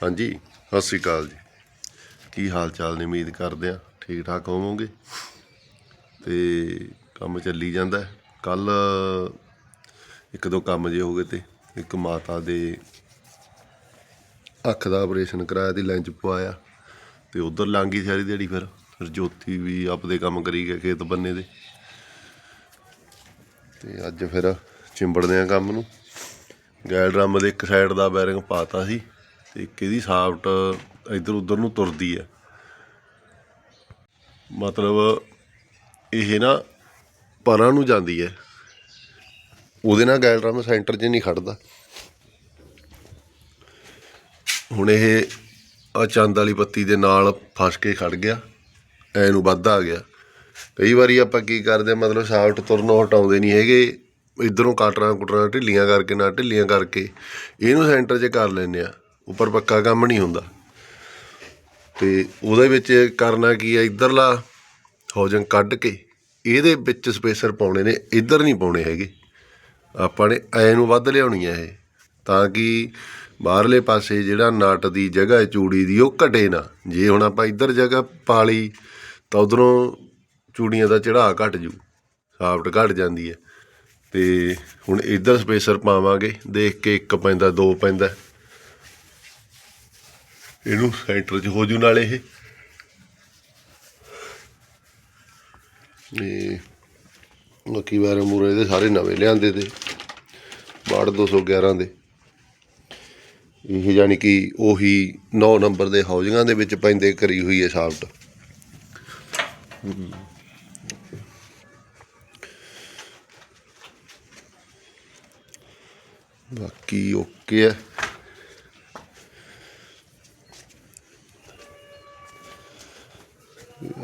ਹਾਂਜੀ, ਸਤਿ ਸ੍ਰੀ ਅਕਾਲ ਜੀ। ਕੀ ਹਾਲ ਚਾਲ ਨੇ? ਉਮੀਦ ਕਰਦੇ ਆ ਠੀਕ ਠਾਕ ਹੋਵੋਗੇ। ਤੇ ਕੰਮ ਚੱਲੀ ਜਾਂਦਾ। ਕੱਲ ਇੱਕ ਦੋ ਕੰਮ ਜੇ ਹੋ ਗਏ ਤੇ ਇੱਕ ਮਾਤਾ ਦੇ ਅੱਖ ਦਾ ਆਪਰੇਸ਼ਨ ਕਰਾਇਆ ਤੇ ਲੈਂਚ ਪਵਾਇਆ। ਤੇ ਉਧਰ ਲਾਂਗੀ ਸਾਰੀ ਦਿਹਾੜੀ ਫਿਰ। ਫਿਰ ਜੋਤੀ ਵੀ ਆਪਦੇ ਕੰਮ ਕਰੀ ਗਿਆ ਖੇਤ ਬੰਨੇ ਦੇ ਤੇ ਅੱਜ ਫਿਰ ਚਿੰਬੜਦੇ ਆ ਕੰਮ ਨੂੰ। ਗੈਲ ਡਰਮ ਦੇ ਇੱਕ ਸਾਈਡ ਦਾ ਬੈਰਿੰਗ ਪਾਤਾ ਸੀ। ਤੇ ਇੱਕ ਇਹਦੀ ਸਾਫਟ ਇੱਧਰ ਉੱਧਰ ਨੂੰ ਤੁਰਦੀ ਹੈ। ਮਤਲਬ ਇਹ ਨਾ ਪਰਾਂ ਨੂੰ ਜਾਂਦੀ ਹੈ। ਉਹਦੇ ਨਾਲ ਗੈਲਰਾਮ ਸੈਂਟਰ 'ਚ ਨਹੀਂ ਖੜਦਾ। ਹੁਣ ਇਹ ਆ ਚੰਦ ਵਾਲੀ ਪੱਤੀ ਦੇ ਨਾਲ ਫਸ ਕੇ ਖੜ ਗਿਆ। ਐ ਨੂੰ ਵੱਧ ਆ ਗਿਆ। ਕਈ ਵਾਰੀ ਆਪਾਂ ਕੀ ਕਰਦੇ ਹਾਂ, ਮਤਲਬ ਸਾਫਟ ਤੁਰਨੋਂ ਹਟਾਉਂਦੇ ਨਹੀਂ ਹੈਗੇ। ਇਧਰੋਂ ਕਾਟਰਾਂ ਕੁਟਰਾਂ ਢਿੱਲੀਆਂ ਕਰਕੇ ਨਾ ਢਿੱਲੀਆਂ ਕਰਕੇ ਇਹਨੂੰ ਸੈਂਟਰ 'ਚ ਕਰ ਲੈਂਦੇ ਆ। ਉੱਪਰ ਪੱਕਾ ਕੰਮ ਨਹੀਂ ਹੁੰਦਾ। ਤੇ ਉਹਦੇ ਵਿੱਚ ਕਰਨਾ ਕੀ ਹੈ, ਇਧਰਲਾ ਹੌਜਨ ਕੱਢ ਕੇ ਇਹਦੇ ਵਿੱਚ ਸਪੇਸਰ ਪਾਉਣੇ ਨੇ, ਇੱਧਰ ਨਹੀਂ ਪਾਉਣੇ ਹੈਗੇ। ਆਪਾਂ ਨੇ ਐ ਨੂੰ ਵੱਧ ਲਿਆਉਣੀ ਹੈ ਇਹ, ਤਾਂ ਕਿ ਬਾਹਰਲੇ ਪਾਸੇ ਜਿਹੜਾ ਨਟ ਦੀ ਜਗ੍ਹਾ ਚੂੜੀ ਦੀ, ਉਹ ਘਟੇ ਨਾ। ਜੇ ਹੁਣ ਆਪਾਂ ਇੱਧਰ ਜਗ੍ਹਾ ਪਾ ਲਈ, ਤਾਂ ਉਧਰੋਂ ਚੂੜੀਆਂ ਦਾ ਚੜਾਅ ਘਟ ਜੂ, ਸਾਫਟ ਘਟ ਜਾਂਦੀ ਹੈ। ਤੇ ਹੁਣ ਇੱਧਰ ਸਪੇਸਰ ਪਾਵਾਂਗੇ, ਦੇਖ ਕੇ ਇੱਕ ਪੈਂਦਾ, ਦੋ ਪੈਂਦਾ। ਇਹਨੂੰ ਸੈਂਟਰ 'ਚ ਹੋ ਜੂ ਨਾਲੇ ਇਹ। ਇਹ ਮੱਕੀ ਵਾਰੇ ਮੂਰੇ ਦੇ ਸਾਰੇ ਨਵੇਂ ਲਿਆਂਦੇ ਤੇ ਬਾੜ 211 ਦੇ। ਇਹ ਜਾਨੀ ਕਿ ਉਹੀ 9 ਨੰਬਰ ਦੇ ਹਾਊਸਿੰਗਾਂ ਦੇ ਵਿੱਚ ਪੈਂਦੇ ਕਰੀ ਹੋਈ ਹੈ ਸਾਫਟ ਬਾਕੀ ਓਕੇ ਹੈ।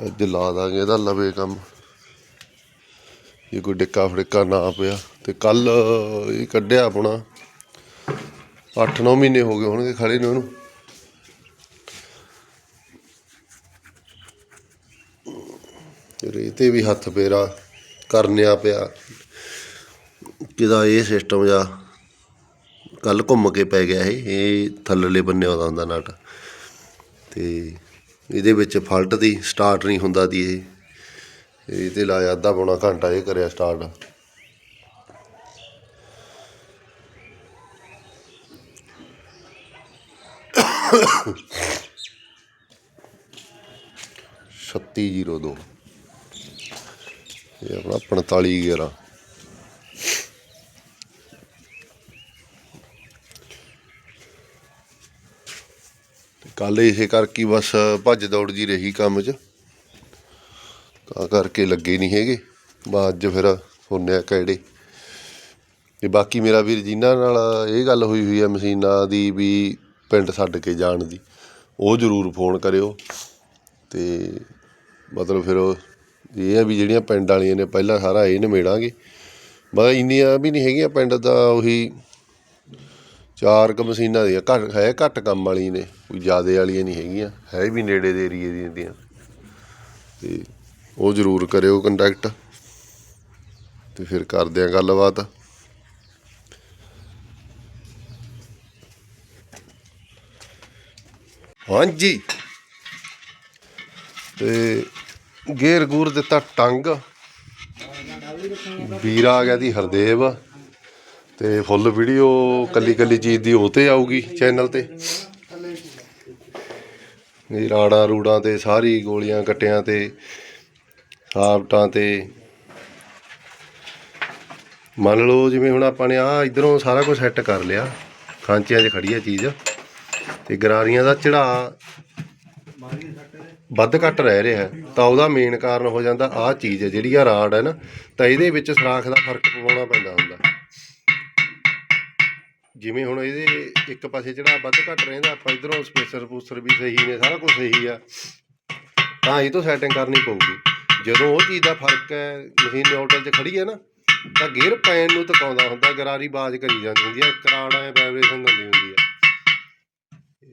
ਅੱਜ ਲਾ ਦਾਂਗੇ, ਇਹਦਾ ਲਵੇ ਕੰਮ। ਜੇ ਕੋਈ ਡਿੱਕਾ ਫੜਿੱਕਾ ਨਾ ਪਿਆ, ਤੇ ਕੱਲ ਇਹ ਕੱਢਿਆ ਆਪਣਾ। 8-9 ਮਹੀਨੇ ਹੋ ਗਏ ਹੋਣਗੇ ਖੜੇ ਨੂੰ ਉਹਨੂੰ ਰੇਤੇ ਵੀ ਹੱਥ ਪੇਰਾ ਕਰਨਿਆ ਪਿਆ। ਕਿਦਾ ਇਹ ਸਿਸਟਮ ਜਾਂ ਕੱਲ ਘੁੰਮ ਕੇ ਪੈ ਗਿਆ ਇਹ ਇਹ ਥੱਲਲੇ ਬੰਨੇ ਆਉਂਦਾ ਹੁੰਦਾ ਨਟ। ਤੇ ਇਹਦੇ ਵਿੱਚ ਫਾਲਟ ਦੀ ਸਟਾਰਟ ਨਹੀਂ ਹੁੰਦਾ ਦੀ ਇਹ। ਇਹ ਤੇ ਲਾਇਆ ਅੱਧਾ ਪੌਣਾ ਘੰਟਾ ਇਹ ਕਰਿਆ ਸਟਾਰਟ ਛੱਤੀ ਜੀਰੋ ਦੋ। ਇਹ ਆਪਣਾ 45 11 ਕੱਲ ਇਸੇ ਕਰਕੇ ਬਸ ਭੱਜ ਦੌੜ ਜੀ ਰਹੀ ਕੰਮ 'ਚ। ਤਾਂ ਕਰਕੇ ਲੱਗੇ ਨਹੀਂ ਹੈਗੇ। ਬਾ ਅੱਜ ਫਿਰ ਸੁਣਿਆ ਕਿਹੜੇ। ਤੇ ਬਾਕੀ ਮੇਰਾ ਵੀਰ ਜਿਨ੍ਹਾਂ ਨਾਲ ਇਹ ਗੱਲ ਹੋਈ ਹੋਈ ਆ ਮਸ਼ੀਨਾਂ ਦੀ ਵੀ ਪਿੰਡ ਛੱਡ ਕੇ ਜਾਣ ਦੀ, ਉਹ ਜ਼ਰੂਰ ਫੋਨ ਕਰਿਓ। ਤੇ ਮਤਲਬ ਫਿਰ ਇਹ ਆ ਵੀ ਜਿਹੜੀਆਂ ਪਿੰਡ ਵਾਲੀਆਂ ਨੇ, ਪਹਿਲਾਂ ਸਾਰਾ ਇਹ ਨਿਮੇੜਾਂਗੇ ਬਸ ਇੰਨੀਆਂ ਵੀ ਨਹੀਂ ਹੈਗੀਆਂ, ਪਿੰਡ ਦਾ ਉਹੀ ਚਾਰ ਕ ਮਸ਼ੀਨਾਂ ਦੀਆਂ, ਘੱਟ, ਹੈ ਘੱਟ ਕੰਮ ਵਾਲੀ ਨੇ, ਕੋਈ ਜ਼ਿਆਦੇ ਵਾਲੀਆਂ ਨਹੀਂ ਹੈਗੀਆਂ, ਹੈ ਵੀ ਨੇੜੇ ਦੇ ਏਰੀਏ ਦੀਆਂ ਦੀਆਂ। ਤੇ ਉਹ ਜ਼ਰੂਰ ਕਰਿਓ ਕੰਟੈਕਟ ਤੇ ਫਿਰ ਕਰਦੇ ਆ ਗੱਲਬਾਤ। ਹਾਂਜੀ। ਤੇ ਗੇਰ ਗੂਰ ਦਿੱਤਾ ਟੰਗ। ਵੀਰ ਆ ਗਿਆ ਦੀ ਹਰਦੇਵ। ਤੇ ਫੁੱਲ ਵੀਡੀਓ ਕੱਲੀ ਕੱਲੀ ਚੀਜ਼ ਦੀ ਉਹ ਤੇ ਆਊਗੀ ਚੈਨਲ ਤੇ। ਇਹ ਰਾੜਾਂ ਰੂੜਾਂ ਤੇ ਸਾਰੀ ਗੋਲੀਆਂ ਕੱਟਿਆਂ ਤੇ ਸਾਫਟਾਂ ਤੇ। ਮੰਨ ਲਓ ਜਿਵੇਂ ਹੁਣ ਆਪਾਂ ਨੇ ਆ ਇਧਰੋਂ ਸਾਰਾ ਕੁਝ ਸੈੱਟ ਕਰ ਲਿਆ, ਖਾਂਚਿਆਂ 'ਚ ਖੜੀ ਆ ਚੀਜ਼। ਤੇ ਗਰਾਰੀਆਂ ਦਾ ਚੜਾ ਵੱਧ ਘੱਟ ਰਹਿ ਰਿਹਾ ਤਾਂ ਉਹਦਾ ਮੇਨ ਕਾਰਨ ਹੋ ਜਾਂਦਾ ਆਹ ਚੀਜ਼ ਹੈ, ਜਿਹੜੀ ਆ ਰਾੜ ਹੈ ਨਾ, ਤਾਂ ਇਹਦੇ ਵਿੱਚ ਸਰਾਖ ਦਾ ਫ਼ਰਕ ਪਵਾਉਣਾ ਪੈਂਦਾ ਹੁੰਦਾ। ਜਿਵੇਂ ਹੁਣ ਇਹਦੇ ਇੱਕ ਪਾਸੇ ਜਿਹੜਾ ਵੱਧ ਘੱਟ ਰਹਿੰਦਾ, ਆਪਾਂ ਇਧਰੋਂ ਸਪੇਸਰ ਪੂਸਰ ਵੀ ਸਹੀ ਨੇ, ਸਾਰਾ ਕੁਝ ਸਹੀ ਆ, ਤਾਂ ਇਹ ਤੋਂ ਸੈਟਿੰਗ ਕਰਨੀ ਪਊਗੀ। ਜਦੋਂ ਉਹ ਚੀਜ਼ ਦਾ ਫ਼ਰਕ ਹੈ, ਮਸ਼ੀਨ ਨਿਊਟਰਲ 'ਚ ਖੜੀ ਹੈ ਨਾ, ਤਾਂ ਗੇਅਰ ਪੈਨ ਨੂੰ ਤਕਾਉਂਦਾ ਹੁੰਦਾ, ਗਰਾਰੀ ਬਾਜ਼ ਕਰੀ ਜਾਂਦੀ ਹੁੰਦੀ ਹੈ ਇੱਕ ਰਾੜ ਵਾਈਬ੍ਰੇਸ਼ਨ ਦਿੰਦੀ ਹੁੰਦੀ ਹੈ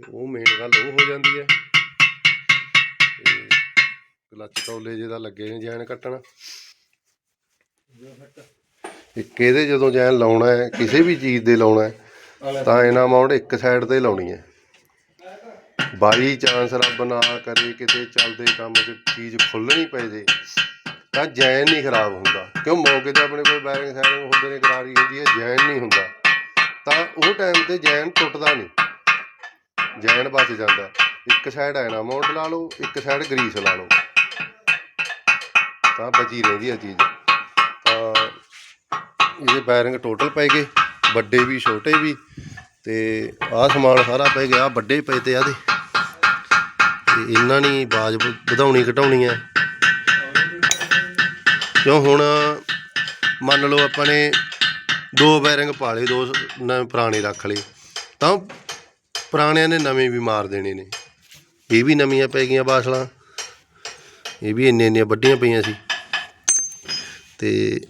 ਉਹ ਮੇਨ ਗੱਲ ਉਹ ਹੋ ਜਾਂਦੀ ਹੈ। ਤੇ ਕਲੱਚ ਜਿਹਦਾ ਲੱਗੇ ਨੇ ਜੈਨ ਕੱਟਣ। ਇੱਕ ਇਹਦੇ ਜਦੋਂ ਜੈਨ ਲਾਉਣਾ ਹੈ, ਕਿਸੇ ਵੀ ਚੀਜ਼ ਦੇ ਲਾਉਣਾ ਹੈ ਤਾਂ ਇਹਨਾਂ ਅਮਾਉਂਟ ਇੱਕ ਸਾਈਡ ਤੇ ਲਾਉਣੀ ਹੈ। ਬਾਈ ਚਾਂਸ ਰੱਬ ਨਾ ਕਰੇ ਕਿਤੇ ਚੱਲਦੇ ਕੰਮ 'ਚ ਚੀਜ਼ ਖੁੱਲਣੀ ਪੈ ਜੇ, ਤਾਂ ਜੈਨ ਨਹੀਂ ਖਰਾਬ ਹੁੰਦਾ। ਕਿਉਂ? ਮੌਕੇ ਤੇ ਆਪਣੇ ਕੋਲ ਬੈਰਿੰਗ ਸੈਰਿੰਗ ਹੁੰਦੇ ਨੇ ਕਰਾਰੀ ਹੁੰਦੀ ਹੈ, ਜੈਨ ਨਹੀਂ ਹੁੰਦਾ। ਤਾਂ ਉਹ ਟਾਈਮ ਤੇ ਜੈਨ ਟੁੱਟਦਾ ਨਹੀਂ। ਜੈਨ ਬਚ ਜਾਂਦਾ। ਇੱਕ ਸਾਈਡ ਐਨਾ ਐਨਾਮੋਡ ਲਾ ਲਓ, ਇੱਕ ਸਾਈਡ ਗਰੀਸ ਲਾ ਲਓ। ਤਾਂ ਬਚੀ ਰਹਿੰਦੀ ਹੈ ਚੀਜ਼। ਤਾਂ ਇਹਦੇ ਬੈਰਿੰਗ ਟੋਟਲ ਪੈ ਗਏ। ਵੱਡੇ ਵੀ, ਛੋਟੇ ਵੀ। ਤੇ ਆਹ ਸਮਾਨ ਸਾਰਾ ਪੈ ਗਿਆ ਵੱਡੇ ਪਏ ਤੇ ਆਦੇ। ਤੇ ਇਹਨਾਂ ਨੇ ਬਾਜ ਵਧਾਉਣੀ, ਘਟਾਉਣੀ ਹੈ ਕਿਉਂ ਹੁਣ ਮੰਨ ਲਓ ਆਪਾਂ ਨੇ ਦੋ ਬੈਰਿੰਗ ਪਾ ਲਏ, ਦੋ ਨ- ਪੁਰਾਣੇ ਰੱਖ ਲਏ। ਤਾਂ ਪੁਰਾਣਿਆਂ ਨੇ ਨਵੇਂ ਵੀ ਮਾਰ ਦੇਣੇ ਨੇ। ਇਹ ਵੀ ਨਵੀਆਂ ਪੈ ਗਈਆਂ ਬਾਸਲਾਂ ਇਹ ਵੀ ਇੰਨੇ ਇੰਨੀਆਂ ਵੱਡੀਆਂ ਪਈਆਂ ਸੀ। ਤੇ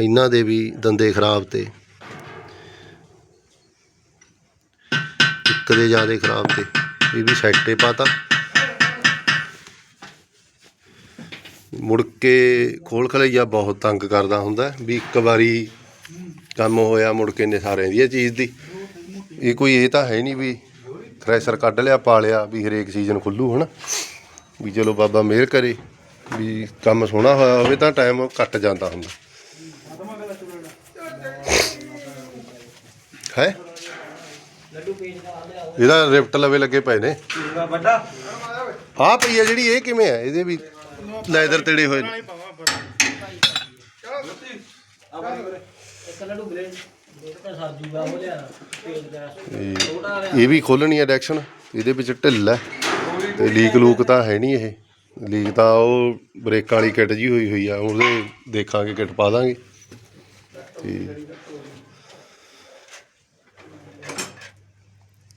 ਇਹਨਾਂ ਦੇ ਵੀ ਦੰਦੇ ਖਰਾਬ ਤੇ। ਇੱਕ ਦੇ ਜ਼ਿਆਦਾ ਖਰਾਬ ਤੇ। ਇਹ ਵੀ ਸੈੱਟੇ ਪਾਤਾ। ਮੁੜ ਕੇ ਖੋਲ ਖਲਈਆ ਬਹੁਤ ਤੰਗ ਕਰਦਾ ਹੁੰਦਾ ਵੀ ਇੱਕ ਵਾਰੀ ਕੰਮ ਹੋਇਆ, ਮੁੜ ਕੇ ਨੇ ਸਾਰਿਆਂ ਦੀ ਚੀਜ਼ ਦੀ। ਇਹ ਕੋਈ ਇਹ ਤਾਂ ਹੈ ਨਹੀਂ ਵੀ ਥ੍ਰੈਸ਼ਰ ਕੱਢ ਲਿਆ, ਪਾ ਲਿਆ ਵੀ ਹਰੇਕ ਸੀਜ਼ਨ ਖੁੱਲੂ ਹਨਾ। ਵੀ ਚਲੋ ਬਾਬਾ ਮਿਹਰ ਕਰੇ ਵੀ ਕੰਮ ਸੋਹਣਾ ਹੋਇਆ ਹੋਵੇ ਤਾਂ ਟਾਈਮ ਕੱਟ ਜਾਂਦਾ ਹੁੰਦਾ। ਹੈ? ਇਹਦਾ ਰਿਫਟ ਲਵੇ ਲੱਗੇ ਪਏ ਨੇ। ਵੱਡਾ? ਆਹ ਪਈ ਆ ਜਿਹੜੀ ਇਹ ਕਿਵੇਂ ਆ? ਇਹਦੇ ਵੀ ਲੈਦਰ ਤੇੜੇ ਹੋਏ ਨੇ। ਇਹ ਵੀ ਖੋਲਣੀ ਆ ਡੈਕਸ਼ਨ ਇਹਦੇ ਵਿੱਚ ਢਿੱਲ ਹੈ ਤੇ ਲੀਕ ਲੂਕ ਤਾਂ ਹੈ ਨਹੀਂ ਇਹ। ਲੀਕ ਤਾਂ ਉਹ ਬ੍ਰੇਕਾਂ ਵਾਲੀ ਕਿੱਟ ਜੀ ਹੋਈ ਹੋਈ ਆ। ਉਹਦੇ ਦੇਖਾਂਗੇ ਕਿੱਟ ਪਾ ਦਾਂਗੇ। ਤੇ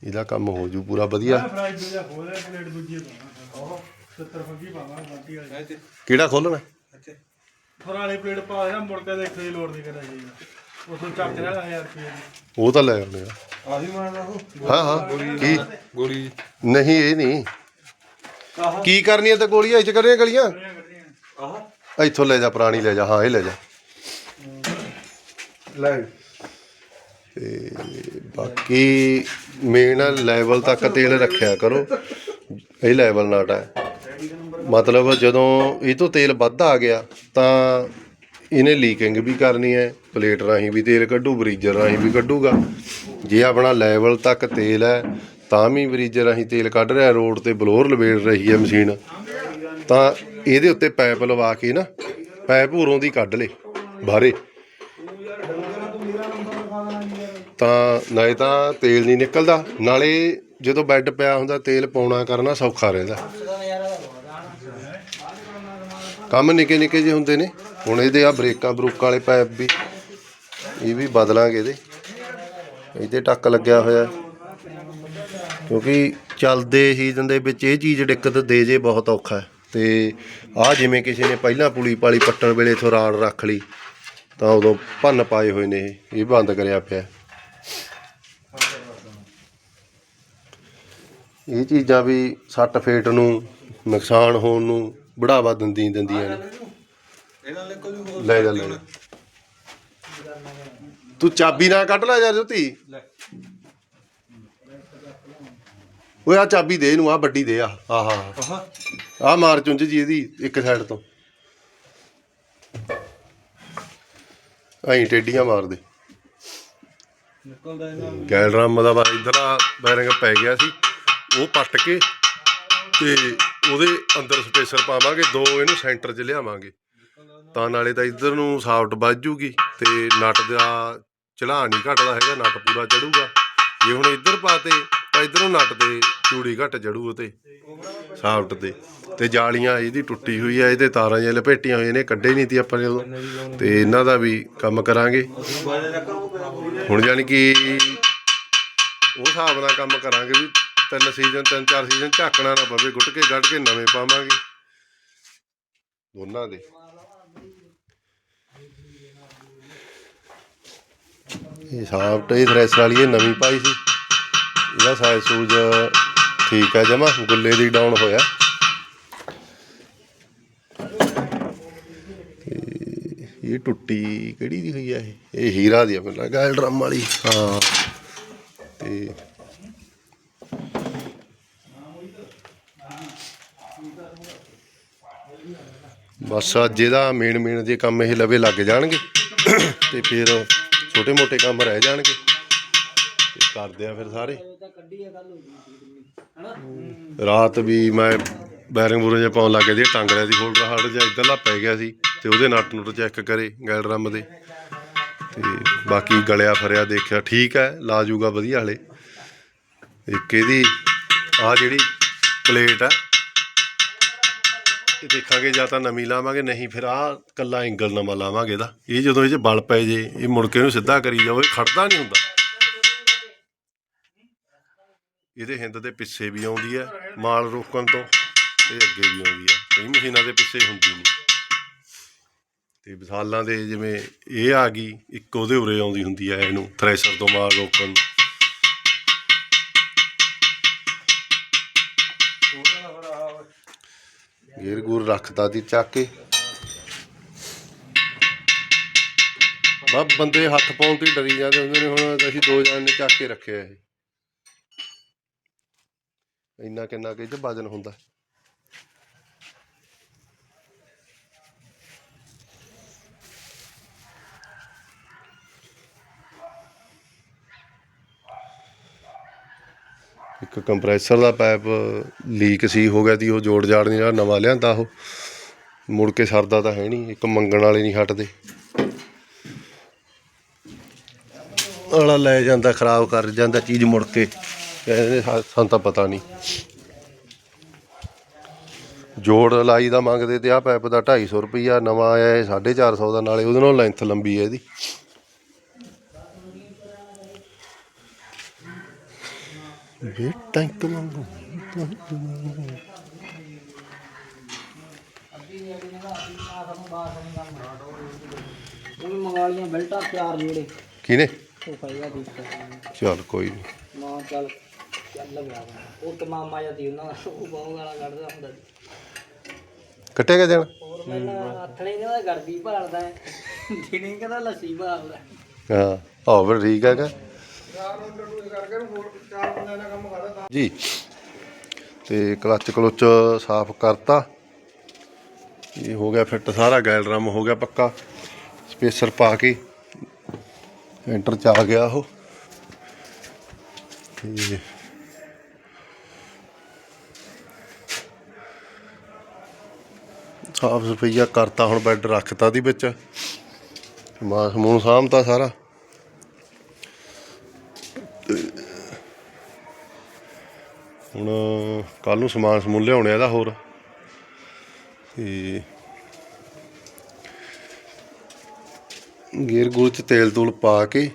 ਇਹਦਾ ਕੰਮ ਹੋ ਜੂ ਪੂਰਾ ਵਧੀਆ। ਫਰਾਈ ਦੂਜਾ ਖੋਲ ਰਿਹਾ ਪਲੇਟ ਦੂਜੀ ਪਾਵਾਂ 70 ਫੰਗੀ ਪਾਵਾਂ ਬਾਕੀ ਵਾਲੀ। ਕਿਹੜਾ ਖੋਲਣਾ? ਫਰ ਵਾਲੀ ਪਲੇਟ ਪਾ ਰਿਹਾ ਮੁੜ ਕੇ ਦੇਖੋ ਜੀ ਲੋੜ ਨਹੀਂ ਕਰਿਆ ਜੀ ਉਸ ਨੂੰ ਚੱਕ ਰਿਹਾ 1000 ਰੁਪਏ ਦੀ। ਉਹ ਤਾਂ ਲੈ ਆਉਣੇ ਆ। ਆਹੀ ਮਾਰਦਾ ਉਹ? ਹਾਂ ਹਾਂ। ਕੀ? ਗੋਲੀ। ਨਹੀਂ ਇਹ ਨਹੀਂ। ਕੀ ਕਰਨੀਆਂ ਤੇ ਗੋਲੀਆਂ ਇੱਚ ਕਰੀਆਂ ਗਲੀਆਂ? ਆਹ। ਇੱਥੋਂ ਲੈ ਜਾ ਪੁਰਾਣੀ ਲੈ ਜਾ। ਹਾਂ ਇਹ ਲੈ ਜਾ। ਲੈ। ਤੇ ਬਾਕੀ ਮੇਨ ਲੈਵਲ ਤੱਕ ਤੇਲ ਰੱਖਿਆ ਕਰੋ। ਇਹ ਲੈਵਲ ਨਾਟ ਹੈ ਮਤਲਬ ਜਦੋਂ ਇਹ ਤੋਂ ਤੇਲ ਵੱਧ ਆ ਗਿਆ, ਤਾਂ ਇਹਨੇ ਲੀਕਿੰਗ ਵੀ ਕਰਨੀ ਹੈ ਪਲੇਟ ਰਾਹੀਂ ਵੀ ਤੇਲ ਕੱਢੂ ਬਰੀਜਰ ਰਾਹੀਂ ਵੀ ਕੱਢੂਗਾ। ਜੇ ਆਪਣਾ ਲੈਵਲ ਤੱਕ ਤੇਲ ਹੈ, ਤਾਂ ਵੀ ਬਰੀਜਰ ਰਾਹੀਂ ਤੇਲ ਕੱਢ ਰਿਹਾ ਰੋਡ ਤੇ ਬਲੋਰ ਲਵੇੜ ਰਹੀ ਹੈ ਮਸ਼ੀਨ। ਤਾਂ ਇਹਦੇ ਉੱਤੇ ਪਾਈਪ ਲਵਾ ਕੇ ਨਾ ਪਾਈਪ ਉਰੋਂ ਦੀ ਕੱਢ ਲੇ, ਬਾਹਰੇ। ਤਾਂ ਨਾਲੇ ਤਾਂ ਤੇਲ ਨਹੀਂ ਨਿਕਲਦਾ। ਨਾਲੇ ਜਦੋਂ ਬੈੱਡ ਪਿਆ ਹੁੰਦਾ, ਤੇਲ ਪਾਉਣਾ ਕਰਨਾ ਸੌਖਾ ਰਹਿੰਦਾ। ਕੰਮ ਨਿੱਕੇ ਨਿੱਕੇ ਜਿਹੇ ਹੁੰਦੇ ਨੇ। ਹੁਣ ਇਹਦੇ ਆ ਬ੍ਰੇਕਾਂ ਬਰੂਕਾਂ ਵਾਲੇ ਪਾਈਪ ਵੀ, ਇਹ ਵੀ ਬਦਲਾਂਗੇ ਇਹਦੇ। ਇਹਦੇ ਟੱਕ ਲੱਗਿਆ ਹੋਇਆ ਕਿਉਂਕਿ ਚੱਲਦੇ ਸੀਜ਼ਨ ਦੇ ਵਿੱਚ ਇਹ ਚੀਜ਼ ਦਿੱਕਤ ਦੇ ਜੇ ਬਹੁਤ ਔਖਾ ਹੈ। ਤੇ ਆ ਜਿਵੇਂ ਕਿਸੇ ਨੇ ਪਹਿਲਾਂ ਪੁਲੀ ਪਾਲੀ ਪੱਟਣ ਵੇਲੇ ਇੱਥੋਂ ਰਾੜ ਰੱਖ ਲਈ, ਤਾਂ ਉਦੋਂ ਭੰਨ ਪਾਏ ਹੋਏ ਨੇ ਇਹ। ਬੰਦ ਕਰਿਆ ਪਿਆ ਇਹ ਚੀਜ਼ਾਂ ਵੀ ਸੱਟ ਫੇਟ ਨੂੰ ਨੁਕਸਾਨ ਹੋਣ ਨੂੰ ਬੜਾਵਾ ਦਿੰਦੀ ਦਿੰਦੀਆਂ ਨੇ। ਇਹਨਾਂ ਲੈ ਕੋਈ ਲੈ ਜਾ ਲੈ ਜਾ। ਤੂੰ ਚਾਬੀ ਨਾ ਕੱਢ ਲੈ ਯਾਰ ਜੋਤੀ। ਓਏ ਆ ਚਾਬੀ ਦੇ ਇਹਨੂੰ ਆ ਵੱਡੀ ਦੇ ਆ ਆਹ ਆਹ। ਆ ਮਾਰ ਚੁੰਝ ਜੀ ਇਹਦੀ ਇੱਕ ਸਾਈਡ ਤੋਂ। ਐਂ ਟੇਡੀਆਂ ਮਾਰ ਦੇ। ਨਿਕਲਦਾ ਇਹਨਾਂ ਗੈਲ ਡਰਮ ਦਾ ਵਾ ਇਧਰ ਆ ਬੈਰਿੰਗ ਪੈ ਗਿਆ ਸੀ। ਉਹ ਪੱਟ ਕੇ ਤੇ ਉਹਦੇ ਅੰਦਰ ਸਪੇਸਰ ਪਾਵਾਂਗੇ, ਦੋ ਇਹਨੂੰ ਸੈਂਟਰ 'ਚ ਲਿਆਵਾਂਗੇ। ਤਾਂ ਨਾਲੇ ਤਾਂ ਇੱਧਰ ਨੂੰ ਸਾਫਟ ਵੱਜ ਜੂਗੀ ਤੇ ਨਟ ਦਾ ਚੜਾਅ ਨਹੀਂ ਘਟਦਾ ਹੈਗਾ, ਨਟ ਪੂਰਾ ਚੜੂਗਾ। ਜੇ ਹੁਣ ਇੱਧਰ ਪਾਤੇ, ਤਾਂ ਇਧਰੋਂ ਨਟ ਤੇ ਚੂੜੀ ਘਟ ਚੜੂ ਉਤੇ ਸਾਫਟ ਤੇ। ਤੇ ਜਾਲੀਆਂ ਇਹਦੀ ਟੁੱਟੀ ਹੋਈ ਆ, ਇਹਦੇ ਤਾਰਾਂ ਜਿਹੀਆਂ ਲਪੇਟੀਆਂ ਹੋਈਆਂ ਨੇ, ਕੱਢੇ ਨਹੀਂ ਤੀ ਆਪਾਂ ਨੇ ਉਦੋਂ ਤੇ ਇਹਨਾਂ ਦਾ ਵੀ ਕੰਮ ਕਰਾਂਗੇ। ਹੁਣ ਯਾਨੀ ਕਿ ਉਹ ਹਿਸਾਬ ਨਾਲ ਕੰਮ ਕਰਾਂਗੇ ਵੀ ਤਿੰਨ ਸੀਜ਼ਨ ਤਿੰਨ ਚਾਰ ਸੀਜ਼ਨ ਝਾਕਣਾ ਨਾ ਪਵੇ, ਗੁੱਟ ਕੇ ਗੱਡ ਕੇ ਨਵੇਂ ਪਾਵਾਂਗੇ। ਦੋਨਾਂ ਦੇ। ਇਹ ਸਾਫਟ ਇਹ ਥ੍ਰੈਸ਼ਰ ਵਾਲੀ, ਇਹ ਨਵੀਂ ਪਾਈ ਸੀ। ਇਹਦਾ ਸਾਈਜ਼ ਸੂਜ ਠੀਕ ਹੈ ਜਮਾ, ਗੁੱਲੇ ਦੀ ਡਾਊਨ ਹੋਇਆ। ਇਹ ਟੁੱਟੀ ਕਿਹੜੀ ਦੀ ਹੋਈ ਆ ਇਹ? ਇਹ ਹੀਰਾ ਦੀ ਆ, ਮੈਨੂੰ ਲੱਗਾ ਡਰਮ ਵਾਲੀ। ਹਾਂ। ਤੇ ਬਸ ਅੱਜ ਇਹਦਾ ਮੇਨ ਮੇਨ ਜੇ ਕੰਮ ਇਹ ਲਵੇ ਲੱਗ ਜਾਣਗੇ। ਤੇ ਫਿਰ ਛੋਟੇ ਮੋਟੇ ਕੰਮ ਰਹਿ ਜਾਣਗੇ। ਤੇ ਕਰਦੇ ਆ ਫਿਰ ਸਾਰੇ। ਰਾਤ ਵੀ ਮੈਂ ਬੈਰਿੰਗ ਬੂਰੇ ਜੇ ਪਾਉਣ ਲੱਗੇ ਦੀ ਟਾਂਗੜਿਆਂ ਦੀ ਹੋਲਡਰ ਹਾਰਡ ਜਾਂ, ਇੱਧਰਲਾ ਪੈ ਗਿਆ ਸੀ ਤੇ ਉਹਦੇ ਨਟ ਨੂਟ ਚੈੱਕ ਕਰੇ ਗੈਲ ਡਰਮ ਦੇ। ਤੇ ਬਾਕੀ ਗਲਿਆ ਫਰਿਆ ਦੇਖਿਆ, ਠੀਕ ਹੈ, ਲਾ ਜੂਗਾ ਵਧੀਆ ਹਲੇ। ਇੱਕ ਇਹਦੀ ਆ ਜਿਹੜੀ ਪਲੇਟ ਆ ਇਹ ਦੇਖਾਂਗੇ, ਜਾਂ ਤਾਂ ਨਵੀਂ ਲਾਵਾਂਗੇ, ਨਹੀਂ ਫਿਰ ਆ ਕੱਲਾ ਐਂਗਲ ਨਵਾਂ ਲਾਵਾਂਗੇ ਇਹਦਾ ਇਹ ਜਦੋਂ ਇਹ 'ਚ ਬਲ ਪਏ ਜੇ, ਇਹ ਮੁੜ ਕੇ ਇਹਨੂੰ ਸਿੱਧਾ ਕਰੀ ਜਾਓ, ਇਹ ਖੜਦਾ ਨਹੀਂ ਹੁੰਦਾ। ਇਹਦੇ ਹਿੰਦ ਦੇ ਪਿੱਛੇ ਵੀ ਆਉਂਦੀ ਹੈ, ਮਾਲ ਰੋਕਣ ਤੋਂ ਤੇ ਅੱਗੇ ਵੀ ਆਉਂਦੀ ਹੈ। ਕਈ ਮਸ਼ੀਨਾਂ ਦੇ ਪਿੱਛੇ ਹੁੰਦੀ ਨਹੀਂ। ਤੇ ਵਿਸਾਲਾਂ ਦੇ ਜਿਵੇਂ ਇਹ ਆ ਗਈ, ਇੱਕ ਉਹਦੇ ਉਰੇ ਆਉਂਦੀ ਹੁੰਦੀ ਹੈ ਇਹਨੂੰ ਥ੍ਰੈਸ਼ਰ ਤੋਂ ਮਾਲ ਰੋਕਣ। ਨੂੰ ਗੇਰ ਗੂਰ ਰੱਖਦਾ ਦੀ ਚੱਕ ਕੇ। ਬਾ ਬੰਦੇ ਹੱਥ ਪਾਉਣ ਤੋਂ ਹੀ ਡਰੀ ਜਾਂਦੇ ਹੁੰਦੇ ਨੇ, ਹੁਣ ਅਸੀਂ ਦੋ ਜਣੇ ਨੇ ਚੱਕ ਕੇ ਰੱਖਿਆ ਇਹ। ਇੰਨਾ ਕਿੰਨਾ ਕਿ ਇਹ ਵਜਨ ਹੁੰਦਾ। ਇੱਕ ਕੰਪਰੈਸਰ ਦਾ ਪਾਈਪ ਲੀਕ ਸੀ, ਹੋ ਗਿਆ ਤੀ ਉਹ ਜੋੜ ਜਾੜ ਨਹੀਂ ਜਿਹੜਾ ਨਵਾਂ ਲਿਆਂਦਾ ਉਹ। ਮੁੜ ਕੇ ਸਰਦਾ ਤਾਂ ਹੈ ਨਹੀਂ, ਇੱਕ ਮੰਗਣ ਵਾਲੇ ਨਹੀਂ ਹਟਦੇ। ਆਲਾ ਲੈ ਜਾਂਦਾ, ਖਰਾਬ ਕਰ ਜਾਂਦਾ ਚੀਜ਼ ਮੁੜ ਕੇ। ਕਹਿੰਦੇ ਸਾ- ਸਾਨੂੰ ਤਾਂ ਪਤਾ ਨਹੀਂ। ਜੋੜ ਲਾਈ ਦਾ ਮੰਗਦੇ ਤੇ ਆ ਪਾਈਪ ਦਾ 250 ਰੁਪਈਆ, ਨਵਾਂ ਆਇਆ ਇਹ 450 ਦਾ, ਨਾਲੇ ਉਹਦੇ ਨਾਲ ਲੈਂਥ ਲੰਬੀ ਹੈ ਇਹਦੀ। ਟੈਂਕ ਮੰਗੂ ਉਹ ਵੀ ਮੰਗਾ ਲੀਆਂ ਬੈਲਟਾਂ ਤਿਆਰ ਜਿਹੜੇ ਕਿਨੇ ਉਹ ਪਏਗਾ ਦੇਖ ਚੱਲ ਕੋਈ ਨਹੀਂ ਮਾਂ ਚੱਲ ਚੱਲ ਗਿਆ ਉਹ ਤੇ ਮਾਮਾ ਜਾਂ ਦੀ ਉਹਨਾਂ ਦਾ ਉਹ ਬਹੁਤ ਗਾਲਾਂ ਕੱਢਦਾ ਹੁੰਦਾ ਕੱਟਿਆ ਗਿਆ ਦੇਣ ਹੋਰ ਮੈਨੂੰ ਹੱਥਣੇ ਕਹਿੰਦਾ ਗੜਦੀ ਭਾਲਦਾ ਹੈ। ਦਿਨੇ ਕਹਿੰਦਾ ਲੱਸੀ ਭਾਲਦਾ ਹੈ। ਹਾਂ ਆਹ ਫਿਰ ਠੀਕ ਹੈਗਾ ਜੀ। ਤੇ ਕਲਚ ਕਲੁੱਚ ਸਾਫ਼ ਕਰਤਾ। ਇਹ ਹੋ ਗਿਆ ਫਿੱਟ ਸਾਰਾ, ਗੈਲ ਡਰਮ ਹੋ ਗਿਆ ਪੱਕਾ। ਸਪੇਸਰ ਪਾ ਕੇ ਐਂਟਰ ਚ ਆ ਗਿਆ ਉਹ। ਤੇ ਸਾਫ਼ ਸਫਾਈਆ ਕਰਤਾ ਹੁਣ ਬੈੱਡ ਰੱਖਤਾ ਦੀ ਵਿੱਚ। ਮਾਸ ਸਮੂਨ ਸਾਂਭਤਾ ਸਾਰਾ। ਹੁਣ ਕੱਲ ਨੂੰ ਸਮਾਨ ਸਮੂਨ ਲਿਆਉਣੇ ਇਹਦਾ ਹੋਰ। ਤੇ ਗੇਰ ਗੂਰ ਚ ਤੇਲ ਤੂਲ ਪਾ ਕੇ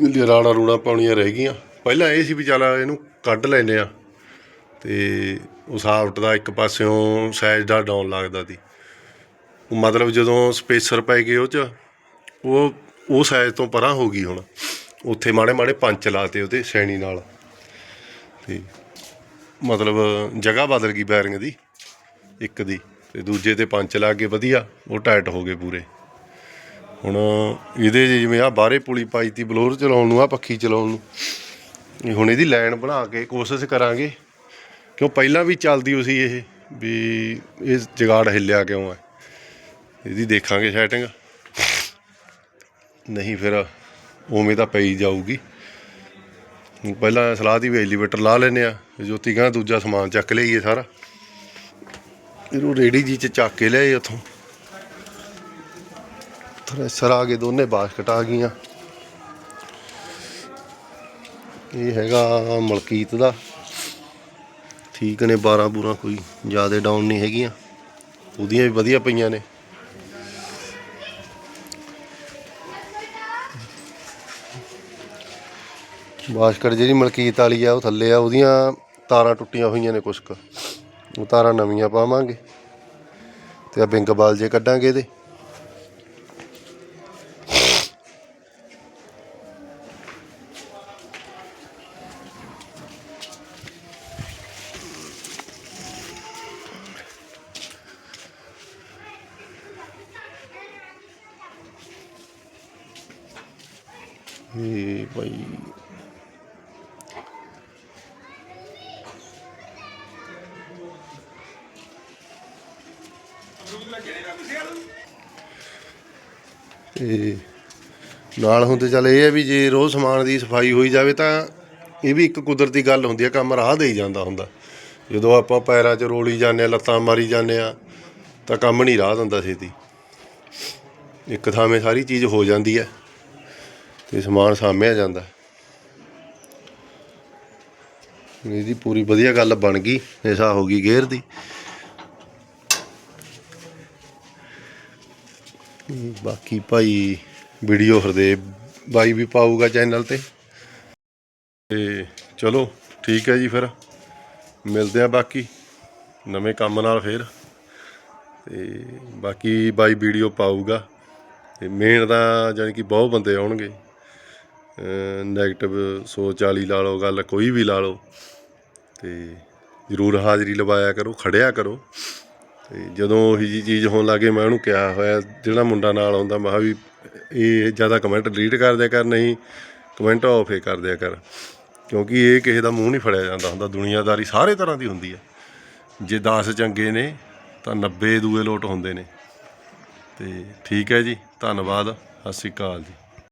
ਇਹ ਰਾੜਾ ਰੂੜਾ ਪਾਉਣੀਆਂ ਰਹਿ ਗਈਆਂ। ਪਹਿਲਾਂ ਇਹ ਸੀ ਵੀ ਚੱਲ ਇਹਨੂੰ ਕੱਢ ਲੈਨੇ ਆ ਤੇ ਉਹ ਦਾ ਇੱਕ ਪਾਸਿਓਂ, ਸਾਈਜ਼ ਦਾ ਡਾਊਨ ਲੱਗਦਾ ਸੀ। ਮਤਲਬ ਜਦੋਂ ਸਪੇਸਰ ਪੈ ਗਏ ਉਹ ਚ, ਉਹ ਉਹ ਸਾਈਜ਼ ਤੋਂ ਪਰਾਂ ਹੋ ਗਈ ਹੁਣ। ਉੱਥੇ ਮਾੜੇ ਮਾੜੇ ਪੰਚ ਲਾਤੇ ਉਹਦੇ ਸੈਣੀ ਨਾਲ। ਤੇ ਮਤਲਬ ਜਗ੍ਹਾ ਬਦਲ ਗਈ ਬੈਰਿੰਗ ਦੀ, ਇੱਕ ਦੀ। ਤੇ ਦੂਜੇ ਤੇ ਪੰਚ ਲਾ ਕੇ ਵਧੀਆ, ਉਹ ਟਾਈਟ ਹੋ ਗਏ ਪੂਰੇ। ਹੁਣ ਇਹਦੇ ਜਿਵੇਂ ਆ ਬਾਹਰੇ ਪੁਲੀ ਪਾਈ ਤੀ, ਬਲੋਰ ਚਲਾਉਣ ਨੂੰ, ਆ ਪੱਖੀ ਚਲਾਉਣ ਨੂੰ। ਹੁਣ ਇਹਦੀ ਲਾਈਨ ਬਣਾ ਕੇ ਕੋਸ਼ਿਸ਼ ਕਰਾਂਗੇ। ਕਿਉਂ ਪਹਿਲਾਂ ਵੀ ਚੱਲਦੀ ਹੋ ਸੀ ਇਹ, ਵੀ ਇਹ ਜਗਾੜ ਹਿੱਲਿਆ ਕਿਉਂ ਹੈ ਇਹਦੀ ਦੇਖਾਂਗੇ ਸੈਟਿੰਗ। ਨਹੀਂ ਫਿਰ ਉਵੇਂ ਤਾਂ ਪਈ ਜਾਊਗੀ। ਪਹਿਲਾਂ ਸਲਾਹ ਦੀ ਵੀ ਐਲੀਵੇਟਰ ਲਾ ਲੈਨੇ ਆ ਜੋਤੀ ਕਹਿੰਦਾ ਦੂਜਾ ਸਮਾਨ ਚੱਕ ਲਈਏ ਸਾਰਾ। ਇਹਨੂੰ ਰੇੜੀ ਜੀ ਚ ਚੱਕ ਕੇ ਲਿਆਏ ਉੱਥੋਂ। ਥਰੈਸਰ ਆ ਗਏ ਦੋਨੇ ਬਾਸਕਟ ਆ ਗਈਆਂ। ਇਹ ਹੈਗਾ ਮਲਕੀਤ ਦਾ। ਠੀਕ ਨੇ 12 ਬੂਰਾ ਕੋਈ ਜ਼ਿਆਦਾ ਡਾਊਨ ਨਹੀਂ ਹੈਗੀਆਂ। ਉਹਦੀਆਂ ਵੀ ਵਧੀਆ ਪਈਆਂ ਨੇ। ਬਾਸਕਟ ਜਿਹੜੀ ਮਲਕੀਤ ਵਾਲੀ ਆ, ਉਹ ਥੱਲੇ ਆ, ਉਹਦੀਆਂ ਤਾਰਾਂ ਟੁੱਟੀਆਂ ਹੋਈਆਂ ਨੇ ਕੁਛ ਕੁ। ਉਹ ਤਾਰਾਂ ਨਵੀਆਂ ਪਾਵਾਂਗੇ ਤੇ ਆ ਬਿੰਗ ਬਾਲ ਜੇ ਕੱਢਾਂਗੇ ਇਹਦੇ। ਇਹ ਭਾਈ ਤੇ ਨਾਲ ਹੁੰਦੇ ਚੱਲ ਇਹ ਹੈ ਵੀ ਜੇ ਰੋਜ਼ ਸਮਾਨ ਦੀ ਸਫ਼ਾਈ ਹੋਈ ਜਾਵੇ ਤਾਂ ਇਹ ਵੀ ਇੱਕ ਕੁਦਰਤੀ ਗੱਲ ਹੁੰਦੀ ਹੈ ਕੰਮ ਰਾਹ ਦੇ ਹੀ ਜਾਂਦਾ ਹੁੰਦਾ। ਜਦੋਂ ਆਪਾਂ ਪੈਰਾਂ 'ਚ ਰੋਲੀ ਜਾਂਦੇ ਆ, ਲੱਤਾਂ ਮਾਰੀ ਜਾਂਦੇ ਆ, ਤਾਂ ਕੰਮ ਨਹੀਂ ਰਾਹ ਦਿੰਦਾ ਛੇਤੀ। ਇੱਕ ਥਾਵੇਂ ਸਾਰੀ ਚੀਜ਼ ਹੋ ਜਾਂਦੀ ਹੈ ਤੇ ਸਮਾਨ ਸਾਂਭਿਆ ਜਾਂਦਾ। ਇਹਦੀ ਪੂਰੀ ਵਧੀਆ ਗੱਲ ਬਣ ਗਈ, ਨਿਸ਼ਾ ਹੋ ਗਈ ਗੇਅਰ ਦੀ। ਬਾਕੀ ਭਾਈ ਵੀਡੀਓ ਹਰਦੇਵ ਬਾਈ ਵੀ ਪਾਊਗਾ ਚੈਨਲ ਤੇ। ਤੇ ਚਲੋ, ਠੀਕ ਹੈ ਜੀ ਫਿਰ। ਮਿਲਦੇ ਆ ਬਾਕੀ, ਨਵੇਂ ਕੰਮ ਨਾਲ ਫੇਰ। ਤੇ ਬਾਕੀ ਬਾਈ ਵੀਡੀਓ ਪਾਊਗਾ। ਤੇ ਮੇਨ ਤਾਂ ਜਾਣੀ ਕਿ ਬਹੁਤ ਬੰਦੇ ਆਉਣਗੇ। ਨੈਗੇਟਿਵ ਸੋਚ ਵਾਲੀ ਲਾ ਲਓ, ਗੱਲ ਕੋਈ ਵੀ ਲਾ ਲਓ। ਤੇ ਜ਼ਰੂਰ ਹਾਜ਼ਰੀ ਲਵਾਇਆ ਕਰੋ, ਖੜਿਆ ਕਰੋ। ਤੇ ਜਦੋਂ ਉਹੀ ਜੀ ਚੀਜ਼ ਹੋਣ ਲੱਗੇ ਮੈਂ ਉਹਨੂੰ ਕਿਹਾ ਹੋਇਆ, ਜਿਹੜਾ ਮੁੰਡਾ ਨਾਲ ਆਉਂਦਾ, ਮੈਂ ਕਿਹਾ ਵੀ ਇਹ ਜ਼ਿਆਦਾ ਕਮੈਂਟ ਡਿਲੀਟ ਕਰ ਦਿਆ ਕਰ, ਨਹੀਂ ਕਮੈਂਟ ਆਫ ਹੀ ਕਰ ਦਿਆ ਕਰ। ਕਿਉਂਕਿ ਇਹ ਕਿਸੇ ਦਾ ਮੂੰਹ ਨਹੀਂ ਫੜਿਆ ਜਾਂਦਾ ਹੁੰਦਾ, ਦੁਨੀਆਦਾਰੀ ਸਾਰੇ ਤਰ੍ਹਾਂ ਦੀ ਹੁੰਦੀ ਹੈ ਜੇ 10 ਚੰਗੇ ਨੇ, ਤਾਂ 90 ਦੂਏ ਲੋਟ ਹੁੰਦੇ ਨੇ। ਤੇ ਠੀਕ ਹੈ ਜੀ, ਧੰਨਵਾਦ, ਸਤਿ ਸ਼੍ਰੀ ਅਕਾਲ ਜੀ।